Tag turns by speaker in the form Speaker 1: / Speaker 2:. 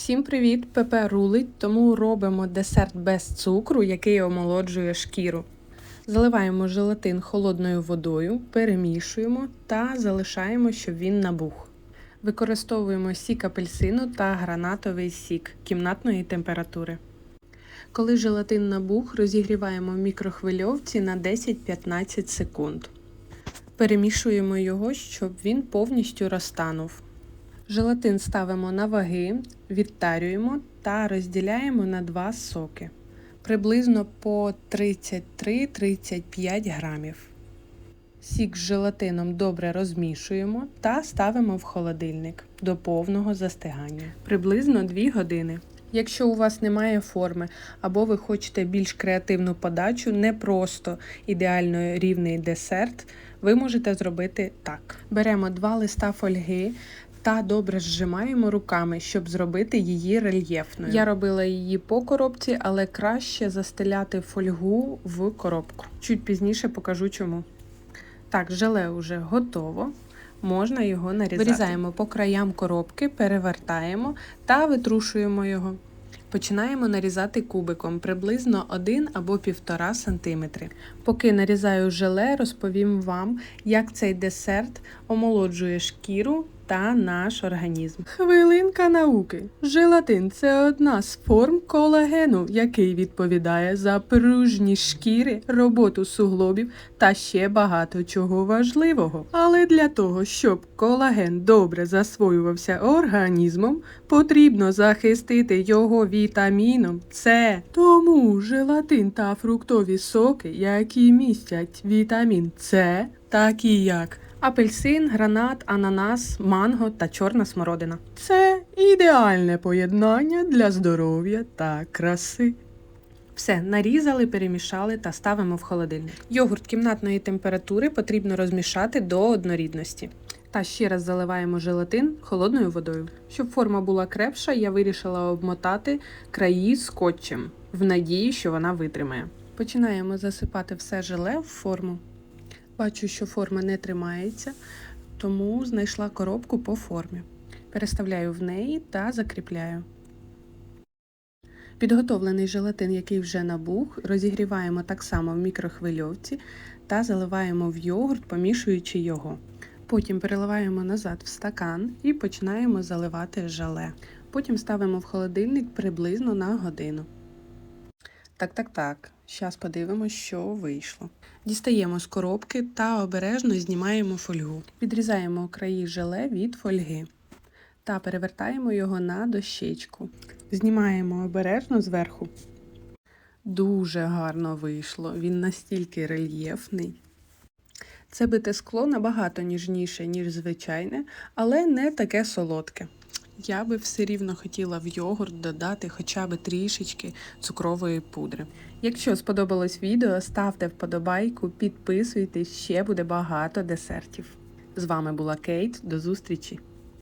Speaker 1: Всім привіт! ПП рулить, тому робимо десерт без цукру, який омолоджує шкіру. Заливаємо желатин холодною водою, перемішуємо та залишаємо, щоб він набух. Використовуємо сік апельсину та гранатовий сік кімнатної температури. Коли желатин набух, розігріваємо в мікрохвильовці на 10-15 секунд. Перемішуємо його, щоб він повністю розтанув. Желатин ставимо на ваги, відтарюємо та розділяємо на два соки. Приблизно по 33-35 грамів. Сік з желатином добре розмішуємо та ставимо в холодильник до повного застигання. Приблизно 2 години. Якщо у вас немає форми або ви хочете більш креативну подачу, не просто ідеально рівний десерт, ви можете зробити так: беремо два листа фольги та добре зжимаємо руками, щоб зробити її рельєфною. Я робила її по коробці, але краще застеляти фольгу в коробку. Чуть пізніше покажу чому. Так, желе вже готово. Можна його нарізати. Вирізаємо по краям коробки, перевертаємо та витрушуємо його. Починаємо нарізати кубиком приблизно 1 або 1,5 см. Поки нарізаю желе, розповім вам, як цей десерт омолоджує шкіру та наш організм. Хвилинка науки. Желатин це одна з форм колагену, який відповідає за пружність шкіри, роботу суглобів та ще багато чого важливого. Але для того, щоб колаген добре засвоювався організмом, потрібно захистити його вітаміном С. Тому желатин та фруктові соки, які містять вітамін С, такі як апельсин, гранат, ананас, манго та чорна смородина. Це ідеальне поєднання для здоров'я та краси. Все, нарізали, перемішали та ставимо в холодильник. Йогурт кімнатної температури потрібно розмішати до однорідності. Та ще раз заливаємо желатин холодною водою. Щоб форма була крепша, я вирішила обмотати краї скотчем в надії, що вона витримає. Починаємо засипати все желе в форму. Бачу, що форма не тримається, тому знайшла коробку по формі. Переставляю в неї та закріпляю. Підготовлений желатин, який вже набух, розігріваємо так само в мікрохвильовці та заливаємо в йогурт, помішуючи його. Потім переливаємо назад в стакан і починаємо заливати желе. Потім ставимо в холодильник приблизно на годину. Так, так, так. Зараз подивимося, що вийшло. Дістаємо з коробки та обережно знімаємо фольгу. Підрізаємо краї желе від фольги та перевертаємо його на дощечку. Знімаємо обережно зверху. Дуже гарно вийшло. Він настільки рельєфний. Це бите скло набагато ніжніше, ніж звичайне, але не таке солодке. Я би все рівно хотіла в йогурт додати хоча б трішечки цукрової пудри. Якщо сподобалось відео, ставте вподобайку, підписуйтесь, ще буде багато десертів. З вами була Кейт. До зустрічі!